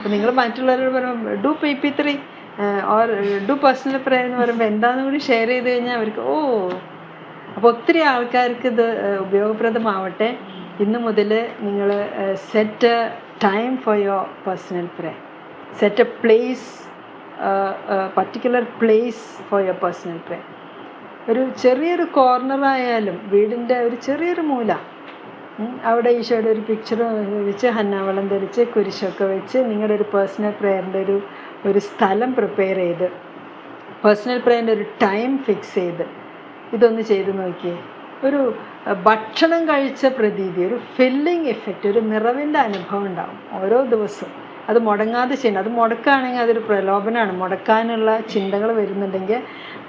അപ്പോൾ നിങ്ങൾ മറ്റുള്ളവരോട് പറയുമ്പോൾ do P P three or do personal prayer എന്ന് പറയുമ്പോൾ എന്താണെന്ന് കൂടി ഷെയർ ചെയ്ത് കഴിഞ്ഞാൽ അവർക്ക് ഓ അപ്പോൾ ഒത്തിരി ആൾക്കാർക്ക് ഇത് ഉപയോഗപ്രദമാവട്ടെ. ഇന്ന് മുതൽ നിങ്ങൾ set time for your personal prayer set a place particular place for your personal prayer ഒരു ചെറിയൊരു കോർണറായാലും വീടിന്റെ ഒരു ചെറിയൊരു മൂല അവിടെ ഈശോയുടെ ഒരു പിക്ചർ വെച്ച് ഹന്നാവളം ധരിച്ച് കുരിശൊക്കെ വെച്ച് നിങ്ങളുടെ ഒരു പേഴ്സണൽ പ്രെയറിന്റെ ഒരു ഒരു സ്ഥലം പ്രിപ്പയർ ചെയ്ത് പേഴ്സണൽ പ്രെയറിന്റെ ഒരു ടൈം ഫിക്സ് ചെയ്ത് ഇതൊന്ന് ചെയ്ത് നോക്കിയേ. ഒരു ഭക്ഷണം കഴിച്ച പ്രതീതി ഒരു ഫില്ലിംഗ് എഫക്റ്റ് ഒരു നിറവിന്റെ അനുഭവം ഉണ്ടാവും ഓരോ ദിവസവും. അത് മുടങ്ങാതെ ചെയ്യണം അത് മുടക്കുകയാണെങ്കിൽ അതൊരു പ്രലോഭനമാണ്. മുടക്കാനുള്ള ചിന്തകൾ വരുന്നുണ്ടെങ്കിൽ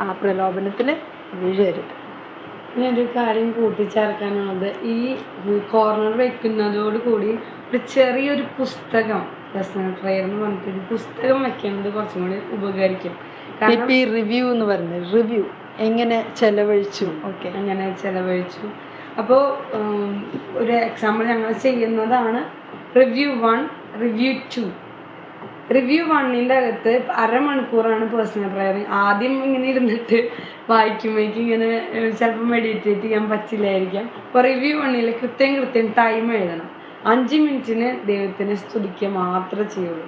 ആ പ്രലോഭനത്തിൽ വീഴരുത്. ഞാനൊരു കാര്യം കൂട്ടിച്ചേർക്കാനുള്ളത്. ഈ കോർണർ വെക്കുന്നതോട് കൂടി ഒരു ചെറിയൊരു പുസ്തകം പേഴ്സണൽ ട്രെയർ എന്ന് പറഞ്ഞിട്ട് ഒരു പുസ്തകം വെക്കുന്നത് കുറച്ചും കൂടി ഉപകരിക്കും. കാരണം റിവ്യൂ എന്ന് പറയുന്നത് റിവ്യൂ എങ്ങനെ ചെലവഴിച്ചു? ഓക്കെ അങ്ങനെ ചെലവഴിച്ചു? അപ്പോൾ ഒരു എക്സാമ്പിൾ ഞങ്ങൾ ചെയ്യുന്നതാണ് review one review two review വണ്ണിന്റെ അകത്ത് അരമണിക്കൂറാണ് പേഴ്സണൽ പ്രയർ ആദ്യം ഇങ്ങനെ ഇരുന്നിട്ട് വായിക്കുമ്പോഴേക്കും ഇങ്ങനെ ചിലപ്പോൾ മെഡിറ്റേറ്റ് ചെയ്യാൻ പറ്റില്ലായിരിക്കാം. അപ്പോൾ റിവ്യൂ വണ്ണിൽ കൃത്യം കൃത്യം ടൈം എഴുതണം. അഞ്ച് മിനിറ്റിന് ദൈവത്തിനെ സ്തുതിക്കുക മാത്രമേ ചെയ്യുള്ളൂ.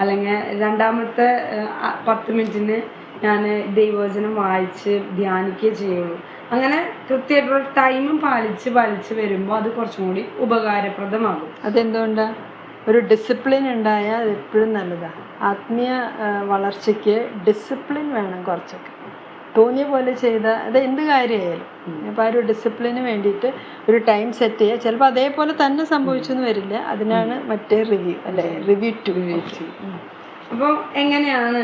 അല്ലെങ്കിൽ രണ്ടാമത്തെ പത്ത് മിനിറ്റിന് ഞാൻ ദൈവവചനം വായിച്ച് ധ്യാനിക്കുകയേ ചെയ്യുള്ളൂ. അങ്ങനെ കൃത്യമായിട്ടുള്ള ടൈമും പാലിച്ച് പാലിച്ച് വരുമ്പോൾ അത് കുറച്ചും കൂടി ഉപകാരപ്രദമാകും. അതെന്തുകൊണ്ടാണ് ഒരു ഡിസിപ്ലിൻ ഉണ്ടായാൽ അത് എപ്പോഴും നല്ലതാണ് ആത്മീയ വളർച്ചയ്ക്ക് ഡിസിപ്ലിൻ വേണം കുറച്ചൊക്കെ. തോന്നിയ പോലെ ചെയ്ത അത് എന്ത് കാര്യമായാലും. അപ്പോൾ ആ ഒരു ഡിസിപ്ലിന് വേണ്ടിയിട്ട് ഒരു ടൈം സെറ്റ് ചെയ്യുക ചിലപ്പോൾ അതേപോലെ തന്നെ സംഭവിച്ചെന്ന് വരില്ല. അതിനാണ് മറ്റേ റിവ്യൂ അല്ലേ റിവ്യൂ ടു അപ്പോൾ എങ്ങനെയാണ്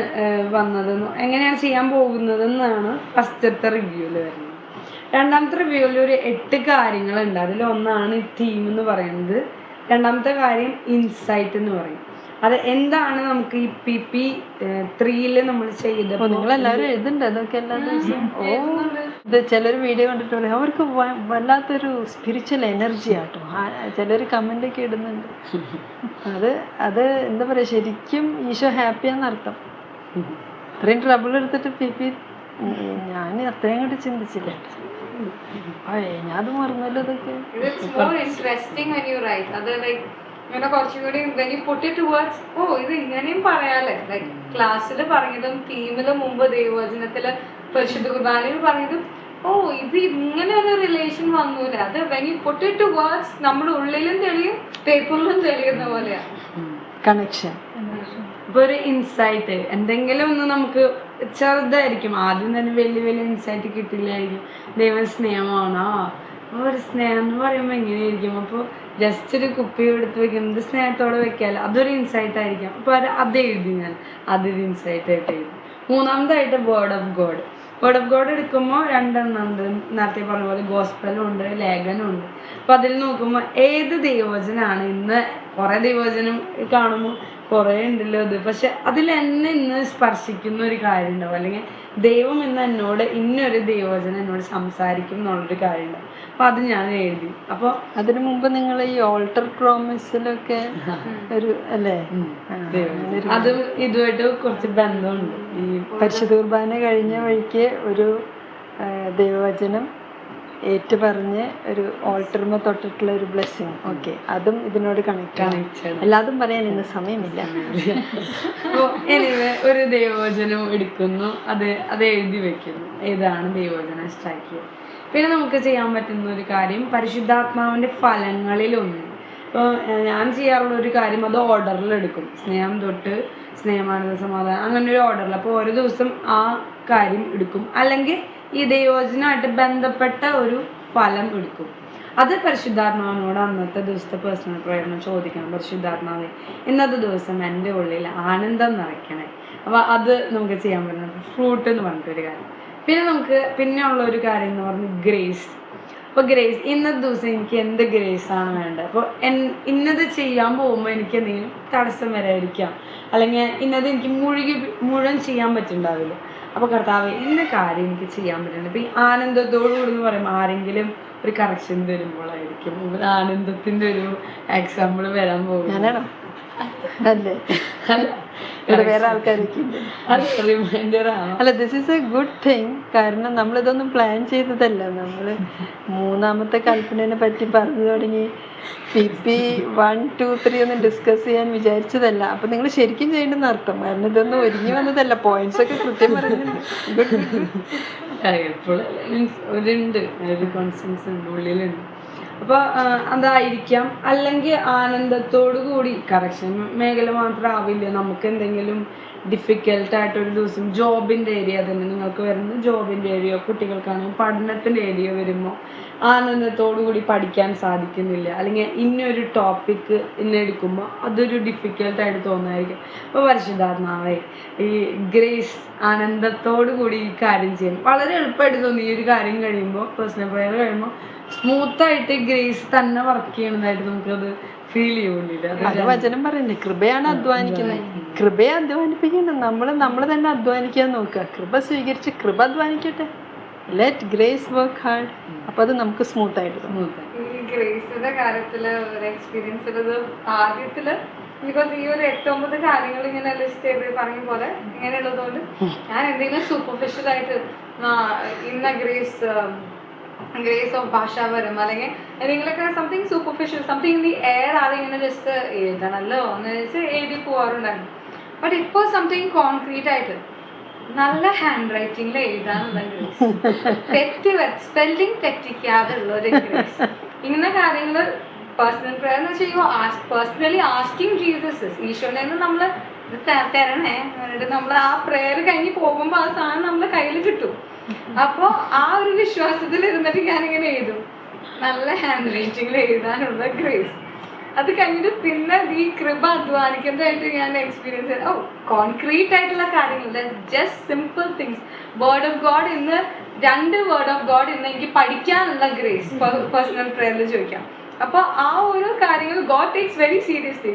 വന്നതെന്ന് എങ്ങനെയാണ് ചെയ്യാൻ പോകുന്നതെന്നാണ് ഫസ്റ്റത്തെ റിവ്യൂവിൽ വരുന്നത്. രണ്ടാമത്തെ റിവ്യൂവിൽ ഒരു എട്ട് കാര്യങ്ങളുണ്ട്. അതിൽ ഒന്നാണ് തീം എന്ന് പറയുന്നത്. രണ്ടാമത്തെ കാര്യം ഇൻസൈറ്റ് എന്ന് പറയും. അത് എന്താണ് നമുക്ക് ഈ പി പി ത്രീയിൽ നമ്മൾ ചെയ്ത അപ്പോൾ നിങ്ങളെല്ലാവരും എഴുതുന്നുണ്ട് അതൊക്കെ എല്ലാ ദിവസവും. ഓ ഇത് ചിലർ വീഡിയോ കണ്ടിട്ട് പറയും അവർക്ക് വല്ലാത്തൊരു സ്പിരിച്വൽ എനർജി ആട്ടോ. ചിലർ കമന്റ് ഒക്കെ ഇടുന്നുണ്ട്. അത് അത് എന്താ പറയുക ശരിക്കും ഈശോ ഹാപ്പിയാന്ന് അർത്ഥം. ഇത്രയും ട്രബിൾ എടുത്തിട്ട് പി പി ഞാൻ അത്രയും കൂടി ചിന്തിച്ചില്ല. അത് മറന്നല്ലോ ഇതൊക്കെ. ഇങ്ങനെ കുറച്ചും കൂടി when you put it towards ഓ ഇത് ഇങ്ങനെയും പറയാല്ലേ ലൈക്ക് ക്ലാസ്സിൽ പറഞ്ഞതും ടീമിൽ മുമ്പ് ദൈവവചനത്തിൽ പരിശുദ്ധ കുർബാനയിൽ പറഞ്ഞതും ഓ ഇത് ഇങ്ങനെ ഒരു റിലേഷൻ വന്നൂല. അത് put it towards നമ്മുടെ ഉള്ളിലും തെളിയും പേപ്പറിലും തെളിയുന്ന പോലെയാണ് കണക്ഷൻ ഒരു ഇൻസൈറ്റ് എന്തെങ്കിലും ഒന്ന് നമുക്ക് ചെറുതായിരിക്കും. ആദ്യം തന്നെ വലിയ വലിയ ഇൻസൈറ്റ് കിട്ടില്ലായിരിക്കും. ദൈവം സ്നേഹമാണോ? അപ്പോൾ ഒരു സ്നേഹം എന്ന് പറയുമ്പോൾ എങ്ങനെയായിരിക്കും അപ്പോൾ ജസ്റ്റ് ഒരു കുപ്പി എടുത്ത് വെക്കുന്നത് സ്നേഹത്തോടെ വെക്കാമല്ലോ അതൊരു ഇൻസൈറ്റ് ആയിരിക്കാം. അപ്പോൾ അത് അത് എഴുതി ഞാൻ. അതൊരു ഇൻസൈറ്റ് ആയിട്ട് എഴുതി. മൂന്നാമതായിട്ട് word of God word of God എടുക്കുമ്പോൾ രണ്ടെണ്ണം ഉണ്ട്. നേരത്തെ പറഞ്ഞ പോലെ ഗോസ്പലും ഉണ്ട് ലേഖനം ഉണ്ട്. അപ്പോൾ അതിൽ നോക്കുമ്പോൾ ഏത് ദൈവവചനാണ് ഇന്ന് കുറേ ദൈവവചനം കാണുമ്പോൾ കുറേ ഉണ്ടല്ലോ ഇത്. പക്ഷെ അതിൽ എന്നെ ഇന്ന് സ്പർശിക്കുന്ന ഒരു കാര്യം ഉണ്ടാവും അല്ലെങ്കിൽ ദൈവം ഇന്ന് എന്നോട് ഇന്നൊരു ദൈവവചനം എന്നോട് സംസാരിക്കും എന്നുള്ളൊരു കാര്യം ഉണ്ടാവും അപ്പോൾ അത് ഞാൻ എഴുതി. അപ്പോൾ അതിനു മുമ്പ് നിങ്ങൾ ഈ ഓൾട്ടർ പ്രോമിസിലൊക്കെ ഒരു അല്ലേ? അത് ഇതുമായിട്ട് കുറച്ച് ബന്ധമുണ്ട്. ഈ പരിശുദ്ധ കുർബാന കഴിഞ്ഞ വഴിക്ക് ഒരു ദൈവവചനം ഏറ്റു പറഞ്ഞ് ഒരു ഓൾട്ടർമ തൊട്ടിട്ടുള്ള ഒരു ബ്ലെസ്സിങ്. ഓക്കെ. അതും ഇതിനോട് കണക്ട് ആണ്. എല്ലാതും പറയാൻ ഇന്ന് സമയമില്ല. ഒരു ദൈവവചനം എടുക്കുന്നു. അത് അത് എഴുതി വെക്കുന്നു. ഏതാണ് ദൈവവചനം സ്ട്രൈക്ക് പിന്നെ നമുക്ക് ചെയ്യാൻ പറ്റുന്ന ഒരു കാര്യം പരിശുദ്ധാത്മാവിന്റെ ഫലങ്ങളിലൊന്ന്. ഇപ്പോൾ ഞാൻ ചെയ്യാറുള്ള ഒരു കാര്യം അത് ഓർഡറിൽ എടുക്കും. സ്നേഹം തൊട്ട് സ്നേഹമാനന്ദ സമാധാനം. അങ്ങനെ ഒരു ഓർഡറിൽ അപ്പോൾ ഓരോ ദിവസം ആ കാര്യം എടുക്കും. അല്ലെങ്കിൽ ഈ ദൈവവചനമായിട്ട് ബന്ധപ്പെട്ട ഒരു ഫലം എടുക്കും. അത് പരിശുദ്ധാത്മാവിനോട് അന്നത്തെ ദിവസത്തെ പേഴ്സണൽ പ്രേരണ ചോദിക്കണം. പരിശുദ്ധാത്മാവെ ഇന്നത്തെ ദിവസം എന്റെ ഉള്ളിൽ ആനന്ദം നിറയ്ക്കണേ. അപ്പോൾ അത് നമുക്ക് ചെയ്യാൻ പറ്റുന്നത് ഫ്രൂട്ട് എന്ന് പറഞ്ഞിട്ടൊരു കാര്യം. പിന്നെ നമുക്ക് പിന്നെ ഉള്ള ഒരു കാര്യം എന്ന് പറഞ്ഞാൽ ഗ്രേസ് അപ്പോൾ ഗ്രേസ് ഇന്നത്തെ ദിവസം എനിക്ക് എന്ത് ഗ്രേസ് ആണ് വേണ്ടത്? അപ്പോൾ എൻ ഇന്നത് ചെയ്യാൻ പോകുമ്പോൾ എനിക്ക് എന്തെങ്കിലും തടസ്സം വരാതിരിക്കാം. അല്ലെങ്കിൽ ഇന്നത് എനിക്ക് മുഴുകി മുഴുവൻ ചെയ്യാൻ പറ്റുന്നുണ്ടാവില്ല. അപ്പോൾ കർത്താവ് ഇന്ന കാര്യം എനിക്ക് ചെയ്യാൻ പറ്റുന്നത് അപ്പോൾ ഈ ആനന്ദത്തോടു കൂടി എന്ന് പറയുമ്പോൾ ആരെങ്കിലും ഒരു കറക്ഷൻ തരുമ്പോഴായിരിക്കും ഒരു ആനന്ദത്തിന്റെ ഒരു എക്സാമ്പിൾ വരാൻ പോകും അല്ലേ? അല്ലേ. ഇവിടെ വേറെ ആൾക്കാരൊക്കെ ഉണ്ട് അല്ല this is a good thing കാരണം നമ്മൾ ഇതൊന്നും പ്ലാൻ ചെയ്തതല്ല. നമ്മൾ മൂന്നാമത്തെ കൽപ്പനയെ പറ്റി പറഞ്ഞു തുടങ്ങി. P P one two three ഒന്നും ഡിസ്കസ് ചെയ്യാൻ വിചാരിച്ചതല്ല. അപ്പൊ നിങ്ങൾ ശരിക്കും ചെയ്യേണ്ടെന്ന് അർത്ഥം. കാരണം ഇതൊന്നും ഒരുങ്ങി വന്നതല്ല. പോയിന്റ്സ് ഒക്കെ കൃത്യം പറയുന്നുണ്ട് മീൻസ് ഒരുണ്ട്. ഒരു കോൺസെൻസ് ഉണ്ട് ഉള്ളിലുണ്ട്. അപ്പൊ ആ, അതായിരിക്കാം. അല്ലെങ്കിൽ ആനന്ദത്തോടു കൂടി കറക്ഷൻ മേഖല മാത്രം ആവില്ല. നമുക്ക് എന്തെങ്കിലും ഡിഫിക്കൽട്ട് ആയിട്ടൊരു ദിവസം ജോബിന്റെ ഏരിയ തന്നെ നിങ്ങൾക്ക് വരുന്ന ജോബിന്റെ ഏരിയ കുട്ടികൾക്കാണെങ്കിൽ പഠനത്തിന്റെ ഏരിയ വരുമ്പോൾ ആനന്ദത്തോടു കൂടി പഠിക്കാൻ സാധിക്കുന്നില്ല. അല്ലെങ്കിൽ ഇന്നൊരു ടോപ്പിക്ക് ഇന്ന് എടുക്കുമ്പോൾ അതൊരു ഡിഫിക്കൽട്ടായിട്ട് തോന്നുമായിരിക്കും അപ്പോൾ പരിശുദ്ധാത്മാവേ ഈ ഗ്രേസ് ആനന്ദത്തോടു കൂടി ഈ കാര്യം ചെയ്യും വളരെ എളുപ്പമായിട്ട് തോന്നി ഈ ഒരു കാര്യം കഴിയുമ്പോൾ പേഴ്സണൽ പ്രയർ കഴിയുമ്പോൾ സ്മൂത്ത് ആയിട്ട് ഗ്രേസ് തന്നെ വർക്ക് ചെയ്യണതായിട്ട് നമുക്കത് ഫീൽ ചെയ്യുന്നില്ല. അത് വചനം പറയുന്നത് കൃപയാണ് അധ്വാനിക്കുന്നത്. കൃപയെ അധ്വാനിപ്പിക്കണം. നമ്മൾ നമ്മൾ തന്നെ അധ്വാനിക്കാൻ നോക്കുക. കൃപ സ്വീകരിച്ച് കൃപ അധ്വാനിക്കട്ടെ. ലെറ്റ് ഗ്രേസ് വർക്ക് ഹാർഡ് അപ്പൊ അത് നമുക്ക് സ്മൂത്ത് ആയിട്ട് ഈ ഗ്രേസിന്റെ കാര്യത്തിൽ ഒരു എക്സ്പീരിയൻസ് ആദ്യത്തിൽ ബിക്കോസ് ഈ ഒരു എട്ടൊമ്പത് കാര്യങ്ങൾ ഇങ്ങനെ ലിസ്റ്റ് ചെയ്ത് പറഞ്ഞ പോലെ ഇങ്ങനെയുള്ളതുകൊണ്ട് ഞാൻ എന്തെങ്കിലും സൂപ്പർഫിഷ്യൽ ആയിട്ട് ഇന്ന ഗ്രേസ് ഗ്രേസ് ഓഫ് ഭാഷാപരം അല്ലെങ്കിൽ എന്തെങ്കിലുമൊക്കെ something superficial something in the air ഇങ്ങനെ ജസ്റ്റ് എഴുതണല്ലോ എന്ന് വെച്ച് എഴുതി പോകാറുണ്ടായിരുന്നു ബട്ട് ഇപ്പോൾ സംതിങ് കോൺക്രീറ്റ് ആയിട്ട് നല്ല ഹാൻഡ് റൈറ്റിംഗിൽ എഴുതാനുള്ള ഗ്രേസ് സ്പെല്ലിംഗ് തെറ്റിക്കാതെ ഒരു ഗ്രേസ് ഇങ്ങനെ കാര്യങ്ങൾ പേഴ്സണൽ പ്രയർ എന്ന് വെച്ചാൽ പേഴ്സണലി ആസ്കിങ് ജീസസ് ഈശോനെ നമ്മൾ തരണേ. എന്നിട്ട് നമ്മൾ ആ പ്രെയർ കഴിഞ്ഞ് പോകുമ്പോൾ ആ സാധനം നമ്മളെ കയ്യിൽ കിട്ടും. അപ്പോൾ ആ ഒരു വിശ്വാസത്തിൽ ഇരുന്നിട്ട് ഇങ്ങനെ എഴുതും. നല്ല ഹാൻഡ് റൈറ്റിംഗിൽ എഴുതാനുള്ള ഗ്രേസ് അത് കഴിഞ്ഞിട്ട് പിന്നെ ഈ കൃപ അധ്വാനിക്കുന്നതായിട്ട് ഞാൻ എക്സ്പീരിയൻസ് ഓ കോൺക്രീറ്റ് ആയിട്ടുള്ള കാര്യങ്ങൾ just simple things word of God ഇന്ന് രണ്ട് വേർഡ് ഓഫ് ഗോഡ് ഇന്ന് എനിക്ക് പഠിക്കാനുള്ള ഗ്രേസ് പേഴ്സണൽ പ്രയറിൽ ചോദിക്കാം. അപ്പൊ ആ ഒരു കാര്യങ്ങൾ ഗോഡ് ടേക്സ് വെരി സീരിയസ്ലി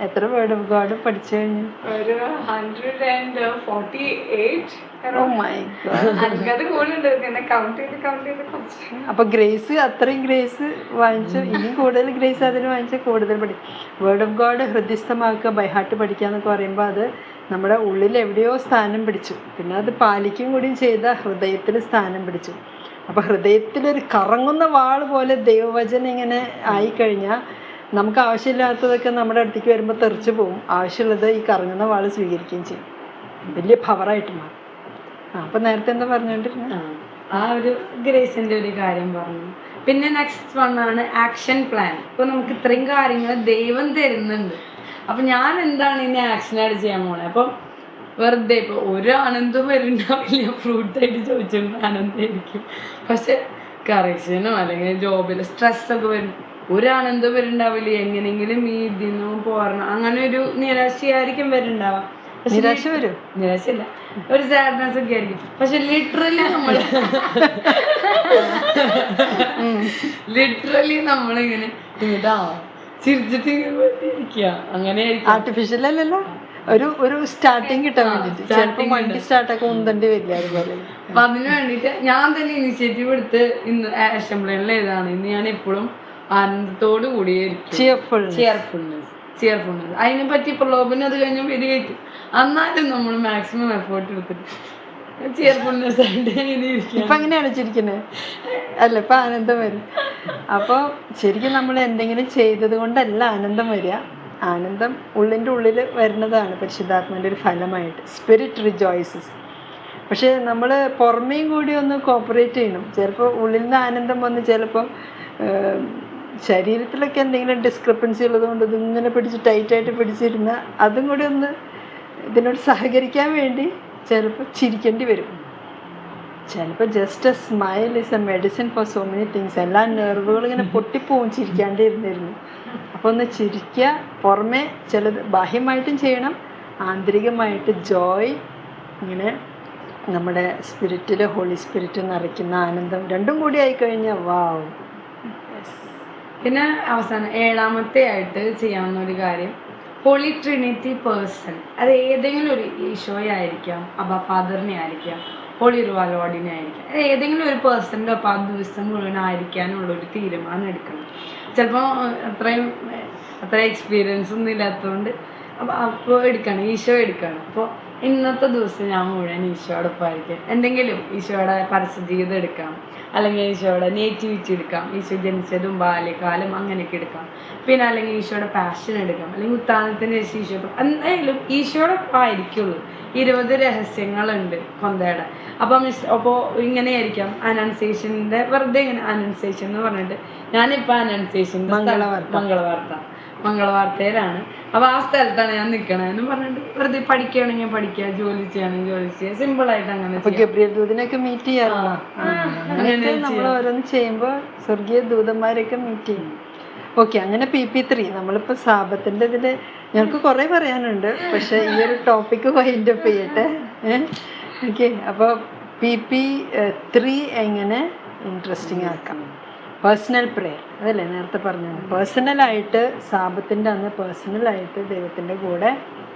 എത്ര- വേർഡ് ഓഫ് ഗോഡ് പഠിച്ചു കഴിഞ്ഞു? ഒരു ഹൺഡ്രഡ് ആൻഡ് ഫോർട്ടി എയ്റ്റ് കൂടുതലുണ്ട്. കൗണ്ട് ചെയ്ത് കൗണ്ട് ചെയ്ത് അപ്പൊ ഗ്രേസ് അത്രയും ഗ്രേസ് വാങ്ങിച്ചു ഇനി കൂടുതൽ ഗ്രേസ് അതിന് വാങ്ങിച്ച കൂടുതൽ പഠിക്കും വേർഡ് ഓഫ് ഗോഡ് ഹൃദയസ്ഥമാക്കുക ബൈഹാർട്ട് പഠിക്കുക എന്നൊക്കെ പറയുമ്പോൾ അത് നമ്മുടെ ഉള്ളിൽ എവിടെയോ സ്ഥാനം പിടിച്ചു. പിന്നെ അത് പാലിക്കും കൂടിയും ചെയ്ത ഹൃദയത്തിൽ സ്ഥാനം പിടിച്ചു. അപ്പോൾ ഹൃദയത്തിലൊരു കറങ്ങുന്ന വാൾ പോലെ ദൈവവചനം ഇങ്ങനെ ആയിക്കഴിഞ്ഞാൽ നമുക്ക് ആവശ്യമില്ലാത്തതൊക്കെ നമ്മുടെ അടുത്തേക്ക് വരുമ്പോൾ തെറിച്ച് പോവും. ആവശ്യമുള്ളത് ഈ കറങ്ങുന്ന വാൾ സ്വീകരിക്കുകയും ചെയ്യും. വലിയ പവറായിട്ട് മാറും. ആ അപ്പം നേരത്തെ എന്താ പറഞ്ഞുകൊണ്ടിരുന്നത് ആ, ആ ഒരു ഗ്രേസിന്റെ ഒരു കാര്യം പറഞ്ഞു. പിന്നെ നെക്സ്റ്റ് വൺ ആണ് ആക്ഷൻ പ്ലാൻ ഇപ്പൊ നമുക്ക് ഇത്രയും കാര്യങ്ങൾ ദൈവം തരുന്നുണ്ട്. അപ്പൊ ഞാൻ എന്താണ് ഇനി ആക്ഷനായിട്ട് ചെയ്യാൻ പോണേ? അപ്പം വെറുതെ ഇപ്പൊ ഒരു ആനന്ദവും വരുന്നുണ്ടാവില്ല. ഫ്രൂട്ട് ആയിട്ട് ചോദിച്ചിരുന്ന ആനന്ദമായിരിക്കും പക്ഷെ കറക്ഷനോ അല്ലെങ്കിൽ ജോബിൽ സ്ട്രെസ് ഒക്കെ വരും. ഒരു ആനന്ദം വരുന്നുണ്ടാവില്ല. എങ്ങനെങ്കിലും ഈ ഇതിന്നും പോരണം. അങ്ങനെ ഒരു നിരാശയായിരിക്കും വരുന്നുണ്ടാവാം നിരാശ വരും. നിരാശയില്ല. ഒരു സാഡ്നെസ് ഒക്കെ ആയിരിക്കും. പക്ഷെ ലിറ്ററലി നമ്മൾ ലിറ്ററലി നമ്മളിങ്ങനെ ഇതാ ചിരിച്ചിട്ട് ഇങ്ങനെ അങ്ങനെ ആർട്ടിഫിഷ്യൽ അല്ലല്ലോ? ഒരു ഒരു സ്റ്റാർട്ടിങ് കിട്ടാൻ വേണ്ടിട്ട്. ചിലപ്പോൾ വണ്ടി സ്റ്റാർട്ടൊക്കെ ഉന്തണ്ടി വരില്ല അതുപോലെ. അപ്പൊ അതിന് വേണ്ടിട്ട് ഞാൻ തന്നെ ഇനിഷ്യേറ്റീവ് എടുത്ത് ഇന്ന് അസംബ്ലിയിൽ ഏതാണ് ഇന്ന് ഞാൻ എപ്പോഴും ആനന്ദത്തോടു കൂടി ചിയർഫുൾ ചിയർഫുൾനെസ് ചിയർഫുൾനെസ് അതിനെ പറ്റി പ്രലോഭനം അത് കഴിഞ്ഞ് വരികയായിരിക്കും എന്നാലും നമ്മൾ മാക്സിമം എഫേർട്ട് എടുത്തിട്ട് ചിയർഫുൾനെസ് ആയിട്ട് ഇപ്പൊ അങ്ങനെയാണ് ചിരിക്കുന്നത് അല്ല ഇപ്പൊ ആനന്ദം വരും. അപ്പോൾ ശരിക്കും നമ്മൾ എന്തെങ്കിലും ചെയ്തത് കൊണ്ടല്ല ആനന്ദം വരിക. ആനന്ദം ഉള്ളിന്റെ ഉള്ളിൽ വരുന്നതാണ് പരിശുദ്ധാത്മാന്റെ ഒരു ഫലമായിട്ട്. സ്പിരിറ്റ് റിജോയ്സസ് പക്ഷേ നമ്മൾ പുറമേയും കൂടി ഒന്ന് കോപ്പറേറ്റ് ചെയ്യണം. ചിലപ്പോൾ ഉള്ളിൽ നിന്ന് ആനന്ദം വന്ന് ചിലപ്പം ശരീരത്തിലൊക്കെ എന്തെങ്കിലും ഡിസ്ക്രിപ്പൻസി ഉള്ളതുകൊണ്ട് ഇതിങ്ങനെ പിടിച്ച് ടൈറ്റായിട്ട് പിടിച്ചിരുന്ന അതും കൂടി ഒന്ന് ഇതിനോട് സഹകരിക്കാൻ വേണ്ടി ചിലപ്പോൾ ചിരിക്കേണ്ടി വരും. ചിലപ്പോൾ just a smile is a medicine for so many things എല്ലാ നെർവുകളും ഇങ്ങനെ പൊട്ടിപ്പോവും ചിരിക്കാണ്ട് ഇരുന്നിരുന്നു അപ്പോൾ ഒന്ന് ചിരിക്കുക പുറമെ ചിലത് ബാഹ്യമായിട്ടും ചെയ്യണം ആന്തരികമായിട്ട് ജോയ് ഇങ്ങനെ നമ്മുടെ സ്പിരിറ്റിൽ ഹോളി സ്പിരിറ്റ് നിറയ്ക്കുന്ന ആനന്ദം രണ്ടും കൂടി ആയിക്കഴിഞ്ഞാൽ വാവ് പിന്നെ അവസാനം ഏഴാമത്തെ ആയിട്ട് ചെയ്യാവുന്ന ഒരു കാര്യം ഹോളി ട്രിനിറ്റി പേഴ്സൺ അത് ഏതെങ്കിലും ഒരു ഈശോയെ ആയിരിക്കാം അബ ഫാദറിനെ ആയിരിക്കാം. ഹോളി റുവ ലോഡിനെ ആയിരിക്കാം ഏതെങ്കിലും ഒരു പേഴ്സന്റെ ഒപ്പം ആ ദിവസം മുഴുവൻ ആയിരിക്കാനുള്ള ഒരു തീരുമാനം എടുക്കണം. ചിലപ്പോൾ അത്രയും അത്ര എക്സ്പീരിയൻസ് ഒന്നും ഇല്ലാത്തതുകൊണ്ട് അപ്പോൾ അപ്പോൾ എടുക്കണം ഈശോ എടുക്കണം. അപ്പോൾ ഇന്നത്തെ ദിവസം ഞാൻ മുഴുവൻ ഈശോയോടൊപ്പം ആയിരിക്കും. എന്തെങ്കിലും ഈശോയുടെ പരസ്യജീവിതം എടുക്കാം. അല്ലെങ്കിൽ ഈശോയുടെ നേറ്റിവിറ്റി എടുക്കാം. ഈശോ ജനിച്ചതും ബാല്യകാലം അങ്ങനെയൊക്കെ എടുക്കാം. പിന്നെ അല്ലെങ്കിൽ ഈശോയുടെ പാഷൻ എടുക്കാം. അല്ലെങ്കിൽ ഉത്താനത്തിന് ശേഷം ഈശോ എന്തായാലും ഈശോയുടെ ആയിരിക്കുള്ളൂ. ഇരുപത് രഹസ്യങ്ങളുണ്ട് കൊന്തയുടെ. അപ്പം മിസ് അപ്പോൾ ഇങ്ങനെയായിരിക്കാം. അനൗൺസേഷന്റെ വെറുതെ ഇങ്ങനെ അനൗൺസേഷൻ എന്ന് പറഞ്ഞിട്ട് ഞാനിപ്പോൾ അനൗൺസേഷൻ മംഗളവാർത്ത. മംഗളവാർത്ത. മംഗളവാർത്തയിലാണ്. അപ്പോൾ ആ സ്ഥലത്താണ് ഞാൻ നിൽക്കണതെന്ന് പറഞ്ഞിട്ട് വെറുതെ പഠിക്കുകയാണെങ്കിൽ പഠിക്കുക ജോലി ചെയ്യണമെങ്കിൽ ജോലി ചെയ്യുക. സിമ്പിളായിട്ട് അങ്ങനെ അപ്പൊ ദൂതനൊക്കെ മീറ്റ് ചെയ്യാറുണ്ടോ? അങ്ങനെയൊക്കെ നമ്മൾ ഓരോന്ന് ചെയ്യുമ്പോൾ സ്വർഗീയ ദൂതന്മാരെയൊക്കെ മീറ്റ് ചെയ്യും. ഓക്കെ അങ്ങനെ പി പി ത്രീ നമ്മളിപ്പോൾ സാപത്തിന്റെ ഇതിൽ ഞങ്ങൾക്ക് കുറേ പറയാനുണ്ട്. പക്ഷെ ഈ ഒരു ടോപ്പിക്ക് വൈൻഡ് അപ്പ് ചെയ്യട്ടെ. ഓക്കെ അപ്പോൾ പി പി ത്രീ എങ്ങനെ ഇൻട്രസ്റ്റിംഗ് ആക്കാം? പേഴ്സണൽ പ്രെയർ അതല്ലേ നേരത്തെ പറഞ്ഞത്? പേഴ്സണലായിട്ട് സാപത്തിന്റെ അന്ന് പേഴ്സണലായിട്ട് ദൈവത്തിന്റെ കൂടെ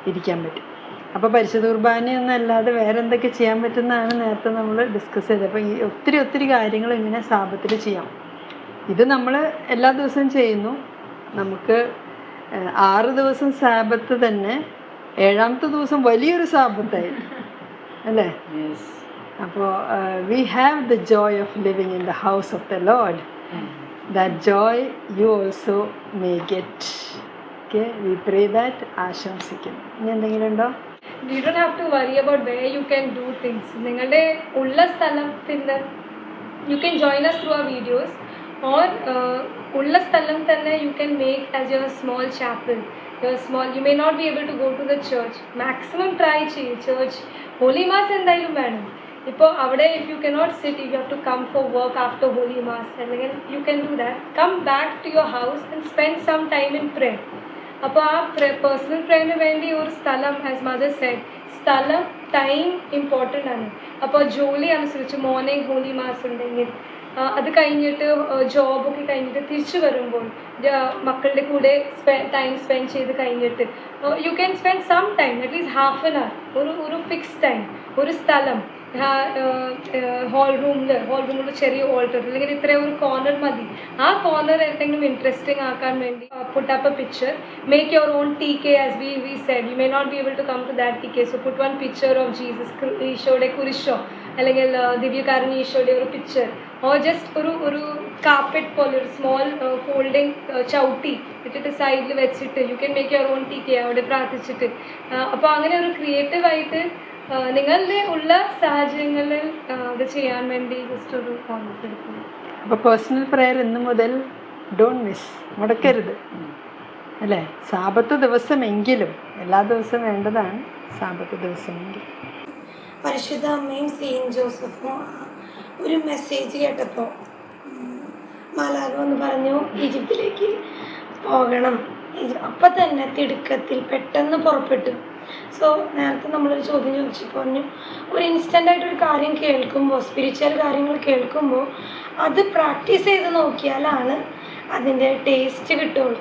ഇരിക്കാൻ പറ്റും. അപ്പോൾ പരിശുദ്ധ കുർബാനയൊന്നും അല്ലാതെ വേറെ എന്തൊക്കെ ചെയ്യാൻ പറ്റുന്നതാണ് നേരത്തെ നമ്മൾ ഡിസ്കസ് ചെയ്തത്. അപ്പോൾ ഈ ഒത്തിരി ഒത്തിരി കാര്യങ്ങൾ ഇങ്ങനെ സാപത്തിൽ ചെയ്യാം. ഇത് നമ്മൾ എല്ലാ ദിവസവും ചെയ്യുന്നു. നമുക്ക് ആറ് ദിവസം സാപത്ത് തന്നെ ഏഴാമത്തെ ദിവസം വലിയൊരു സാപത്തായി അല്ലേ? അപ്പോൾ we have the joy of living in the house of the Lord that joy you also may get okay we pray that ആശംസിക്കുന്നു. ഇനി എന്തെങ്കിലും ഉണ്ടോ? You don't have to worry about way you can do things നിങ്ങളുടെ ഉള്ള സ്ഥലത്തിന്റെ you can join us through ആ videos or ഉള്ള സ്ഥലം തന്നെ you can make as your small chapel your small you may not be able to go to the church maximum try ചെയ്യും. Church holy mass എന്തായാലും വേണം. ഇപ്പോൾ അവിടെ if you cannot sit you have to come for work after holy mass അല്ലെങ്കിൽ you can do that come back to your house and spend some time in pray അപ്പോൾ ആ personal പ്രേയറിന് വേണ്ടി ഒരു സ്ഥലം ആസ് മദർ സെഡ് സ്ഥലം time important ആണ്. അപ്പോൾ ജോലി അനുസരിച്ച് മോർണിംഗ് ഹോലി മാസ് ഉണ്ടെങ്കിൽ അത് കഴിഞ്ഞിട്ട് ജോബൊക്കെ കഴിഞ്ഞിട്ട് തിരിച്ചു വരുമ്പോൾ മക്കളുടെ കൂടെ ടൈം സ്പെൻഡ് ചെയ്ത് കഴിഞ്ഞിട്ട് you can spend some time at least half an hour ഒരു ഒരു ഫിക്സ് ടൈം ഒരു സ്ഥലം. ഹോൾ റൂമിൽ ഹോൾ റൂമിൽ ചെറിയ ഓൾട്ടർ അല്ലെങ്കിൽ ഇത്രയും ഒരു കോർണർ മതി. ആ കോർണർ എന്തെങ്കിലും ഇൻട്രസ്റ്റിംഗ് ആക്കാൻ വേണ്ടി put up a picture make your own T K as we we said you may not be able to come to that T K so put one picture of Jesus ഈശോയുടെ കുരിശോ അല്ലെങ്കിൽ ദിവ്യകാരൻ ഈശോയുടെ ഒരു picture or just ഒരു ഒരു carpet പോലെ ഒരു small folding ചവിട്ടി ഇട്ടിട്ട് സൈഡിൽ വെച്ചിട്ട് you can make your own T K അവിടെ പ്രാർത്ഥിച്ചിട്ട്. അപ്പോൾ അങ്ങനെ ഒരു ക്രിയേറ്റീവായിട്ട് നിങ്ങളുടെ ഉള്ള സാഹചര്യങ്ങളിൽ ഇത് അത് ചെയ്യാൻ വേണ്ടി ജസ്റ്റ് ഒരു കോൺസെപ്റ്റ് എടുക്കുന്നു. അപ്പോൾ പേഴ്സണൽ പ്രെയർ ഇന്ന് മുതൽ ഡോണ്ട് മിസ് മുടക്കരുത്. അല്ലേ? സാപത്ത് ദിവസമെങ്കിലും എല്ലാ ദിവസവും വേണ്ടതാണ് സാപത്ത് ദിവസമെങ്കിലും പരിശുദ്ധ അമ്മയും സെയിന്റ് ജോസഫും ഒരു മെസ്സേജ് കേട്ടപ്പോൾ മാലാഖ എന്ന് പറഞ്ഞു ഈജിപ്തിലേക്ക് പോകണം. അപ്പം തന്നെ തിടുക്കത്തിൽ പെട്ടെന്ന് പുറപ്പെട്ടു. സോ നേരത്തെ നമ്മളൊരു ചോദ്യം ചോദിച്ചു. പറഞ്ഞു ഒരു ഇൻസ്റ്റന്റ് ആയിട്ട് ഒരു കാര്യം കേൾക്കുമ്പോൾ സ്പിരിച്വൽ കാര്യങ്ങൾ കേൾക്കുമ്പോൾ അത് പ്രാക്ടീസ് ചെയ്ത് നോക്കിയാലാണ് അതിന്റെ ടേസ്റ്റ് കിട്ടുള്ളൂ.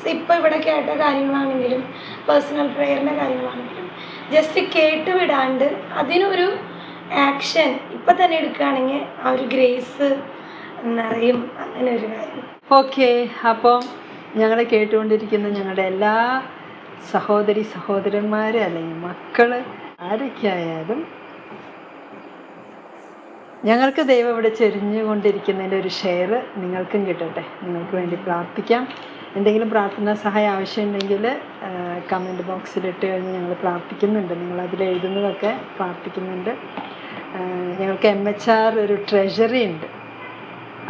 സോ ഇപ്പോൾ ഇവിടെ കേട്ട കാര്യങ്ങളാണെങ്കിലും പേഴ്സണൽ പ്രെയറിന്റെ കാര്യങ്ങളാണെങ്കിലും ജസ്റ്റ് കേട്ട് വിടാണ്ട് അതിനൊരു ആക്ഷൻ ഇപ്പം തന്നെ എടുക്കുകയാണെങ്കിൽ ആ ഒരു ഗ്രേസ് നിറയും അങ്ങനെ ഒരു കാര്യം. ഓക്കെ അപ്പോൾ ഞങ്ങളെ കേട്ടുകൊണ്ടിരിക്കുന്ന ഞങ്ങളുടെ എല്ലാ സഹോദരി സഹോദരന്മാർ അല്ലെങ്കിൽ മക്കൾ ആരൊക്കെ ആയാലും ഞങ്ങൾക്ക് ദൈവം ഇവിടെ ചെരിഞ്ഞുകൊണ്ടിരിക്കുന്നതിന്റെ ഒരു ഷെയർ നിങ്ങൾക്കും കിട്ടട്ടെ. നിങ്ങൾക്ക് വേണ്ടി പ്രാർത്ഥിക്കാം. എന്തെങ്കിലും പ്രാർത്ഥനാ സഹായം ആവശ്യമുണ്ടെങ്കിൽ കമന്റ് ബോക്സിലിട്ട് കഴിഞ്ഞ് ഞങ്ങൾ പ്രാർത്ഥിക്കുന്നുണ്ട്. നിങ്ങൾ അതിൽ എഴുതുന്നതൊക്കെ പ്രാർത്ഥിക്കുന്നുണ്ട്. ഞങ്ങൾക്ക് എം എച്ച് ആർ ഒരു ട്രഷറി ഉണ്ട്.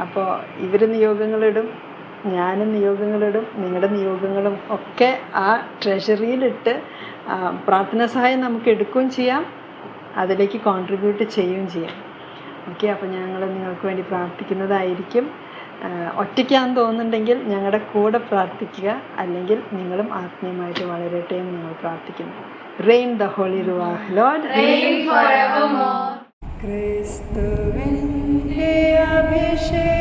അപ്പോൾ ഇവർ നിയോഗങ്ങളിടും ഞാനും നിയോഗങ്ങളിടും നിങ്ങളുടെ നിയോഗങ്ങളും ഒക്കെ ആ ട്രഷറിയിലിട്ട് പ്രാർത്ഥന പ്രാർത്ഥനാ സഹായം നമുക്ക് എടുക്കുകയും ചെയ്യാം അതിലേക്ക് കോൺട്രിബ്യൂട്ട് ചെയ്യുകയും ചെയ്യാം. ഓക്കെ അപ്പോൾ ഞങ്ങൾ നിങ്ങൾക്ക് വേണ്ടി പ്രാർത്ഥിക്കുന്നതായിരിക്കും. ഒറ്റയ്ക്കാന്ന് തോന്നുന്നുണ്ടെങ്കിൽ ഞങ്ങളുടെ കൂടെ പ്രാർത്ഥിക്കുക അല്ലെങ്കിൽ നിങ്ങളും ആത്മീയമായിട്ട് വളരട്ടെ എന്ന് ഞങ്ങൾ പ്രാർത്ഥിക്കുന്നു. Rain the holy ruah Lord ക്രിസ്തുവിന്റെ അഭിഷേകം